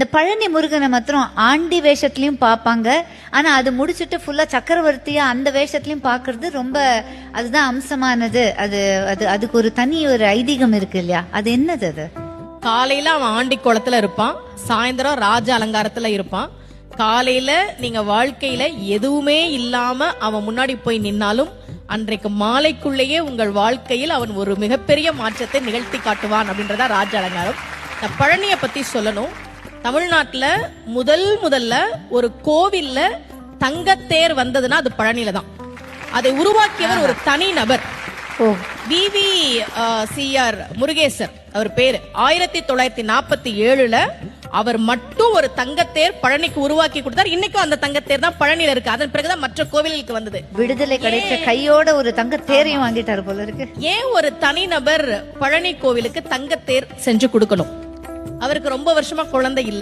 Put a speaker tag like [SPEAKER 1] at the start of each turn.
[SPEAKER 1] இந்த பழனி முருகனை மாத்திரம் ஆண்டி வேஷத்துலையும் பார்ப்பாங்க. ஆனா அது முடிச்சுட்டு ஃபுல்லா சக்கரவர்த்தியா அந்த வேஷத்துலையும் பார்க்கிறது ரொம்ப அதுதான் அம்சமானது. அது அது அதுக்கு ஒரு தனி ஒரு ஐதீகம் இருக்கு இல்லையா? அது என்னது அது?
[SPEAKER 2] காலையில அவன் ஆண்டி குளத்துல இருப்பான். சாயந்தரம் ராஜ அலங்காரத்துல இருப்பான். காலையில நீங்க வாழ்க்கையில எதுவுமே இல்லாம அவன் முன்னாடி போய் நின்னாலும் அன்றைக்கு மாலைக்குள்ளேயே உங்கள் வாழ்க்கையில் அவன் ஒரு மிகப்பெரிய மாற்றத்தை நிகழ்த்தி காட்டுவான் அப்படின்றதா ராஜ அலங்காரம். இந்த பழனியை பத்தி சொல்லணும். தமிழ்நாட்டுல முதல் முதல்ல ஒரு கோவில்ல தங்கத்தேர் வந்ததுன்னா அது பழனியில தான். அதை உருவாக்கியவர் ஒரு தனி நபர். விவி சிஆர் முருகேசர் அவர் பேரு. ஆயிரத்தி தொள்ளாயிரத்தி நாற்பத்தி ஏழுல அவர் மட்டும் ஒரு தங்கத்தேர் பழனிக்கு உருவாக்கி கொடுத்தார். இன்னைக்கும் அந்த தங்கத்தேர் தான் பழனியில இருக்கு. அதன் பிறகுதான் மற்ற கோவிலுக்கு வந்தது.
[SPEAKER 1] விடுதலை கிடைச்ச கையோட ஒரு தங்க தேரையும் வாங்கிட்டாரு போல இருக்கு.
[SPEAKER 2] ஏன் ஒரு தனிநபர் பழனி கோவிலுக்கு தங்கத்தேர் செஞ்சு கொடுக்கணும்? அவருக்கு ரொம்ப வருஷமா குழந்தை இல்ல.